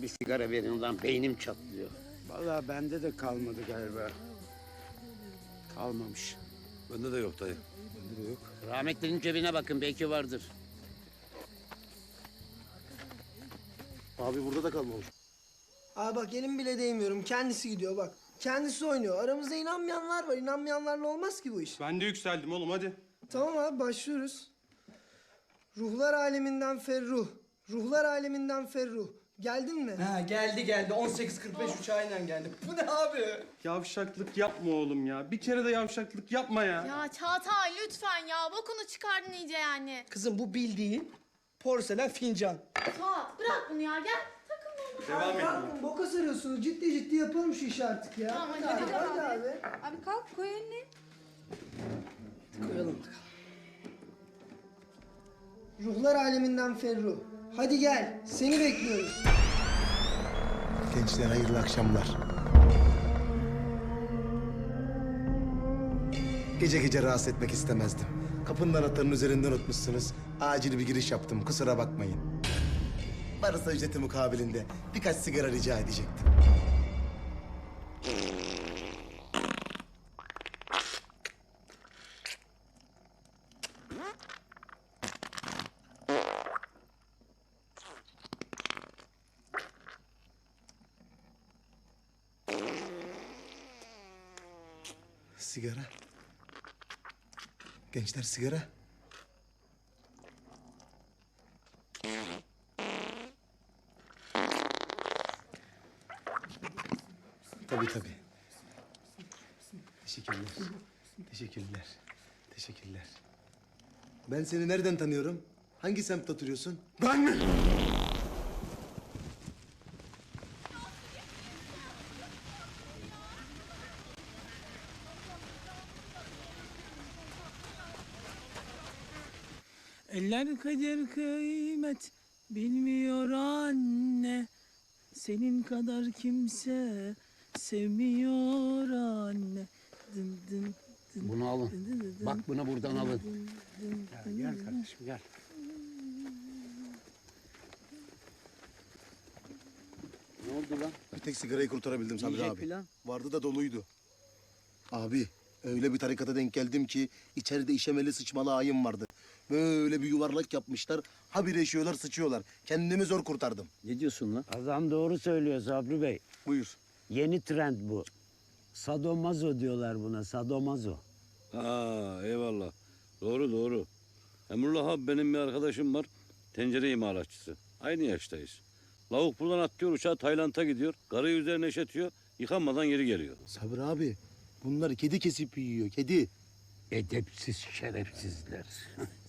Bana bir sigara verin ulan beynim çatlıyor. Vallahi bende de kalmadı galiba. Kalmamış. Bende de yok dayı. Bende de yok. Rahmetlinin cebine bakın belki vardır. Abi burada da kalmamış. Abi bak elim bile değmiyorum. Kendisi gidiyor bak. Kendisi oynuyor. Aramızda inanmayanlar var. İnanmayanlarla olmaz ki bu iş. Ben de yükseldim oğlum hadi. Tamam abi başlıyoruz. Ruhlar aleminden Ferruh. Ruhlar aleminden Ferruh. Geldin mi? Ha geldi geldi 18.45 uçağıyla geldi. Bu ne abi? Yavşaklık yapma oğlum ya. Bir kere de yavşaklık yapma ya. Ya Çağatay lütfen ya bokunu çıkardın iyice yani. Kızım bu bildiğin porselen fincan. Çağat bırak bunu ya gel takılma ona. Devam et. Kalkın boka sarıyorsunuz. Ciddi ciddi yapalım şu işi artık ya. Tamam, hadi, hadi, hadi. hadi abi. Abi kalk koy elini. Koyalım. Ruhlar aleminden Ferruh. Hadi gel. Seni bekliyoruz. Gençler hayırlı akşamlar. Gece gece rahatsız etmek istemezdim. Kapının anahtarının üzerinden unutmuşsunuz. Acil bir giriş yaptım kusura bakmayın. Varsa ücreti mukabilinde birkaç sigara rica edecektim. Sigara. Gençler sigara. Tabii tabii. Teşekkürler. Teşekkürler. Teşekkürler. Ben seni nereden tanıyorum? Hangi semtte oturuyorsun? Ben mi? Eller kader kıymet bilmiyor anne. Senin kadar kimse sevmiyor anne. Dın dın dın. Bunu alın. dın dın dın Bak bunu buradan alın. Ya gel kardeşim gel. Ne oldu lan? Bir tek sigarayı kurtarabildim Sabri Yiyecek abi. filan. Vardı da doluydu. Abi öyle bir tarikata denk geldim ki içeride işemeli sıçmalı ayım vardı. Böyle bir yuvarlak yapmışlar. Habire işiyorlar sıçıyorlar. Kendimi zor kurtardım. Ne diyorsun lan? Adam doğru söylüyor Sabri Bey. Buyur. Yeni trend bu. Sadomazo diyorlar buna, sadomazo. Ha eyvallah. Doğru doğru. Emrullah abi benim bir arkadaşım var. Tencere imalatçısı. Aynı yaştayız. Lavuk buradan atlıyor uçağa Tayland'a gidiyor. Karıyı üzerine eşetiyor. Yıkanmadan geri geliyor. Sabri abi bunlar kedi kesip yiyor kedi. Edepsiz şerefsizler.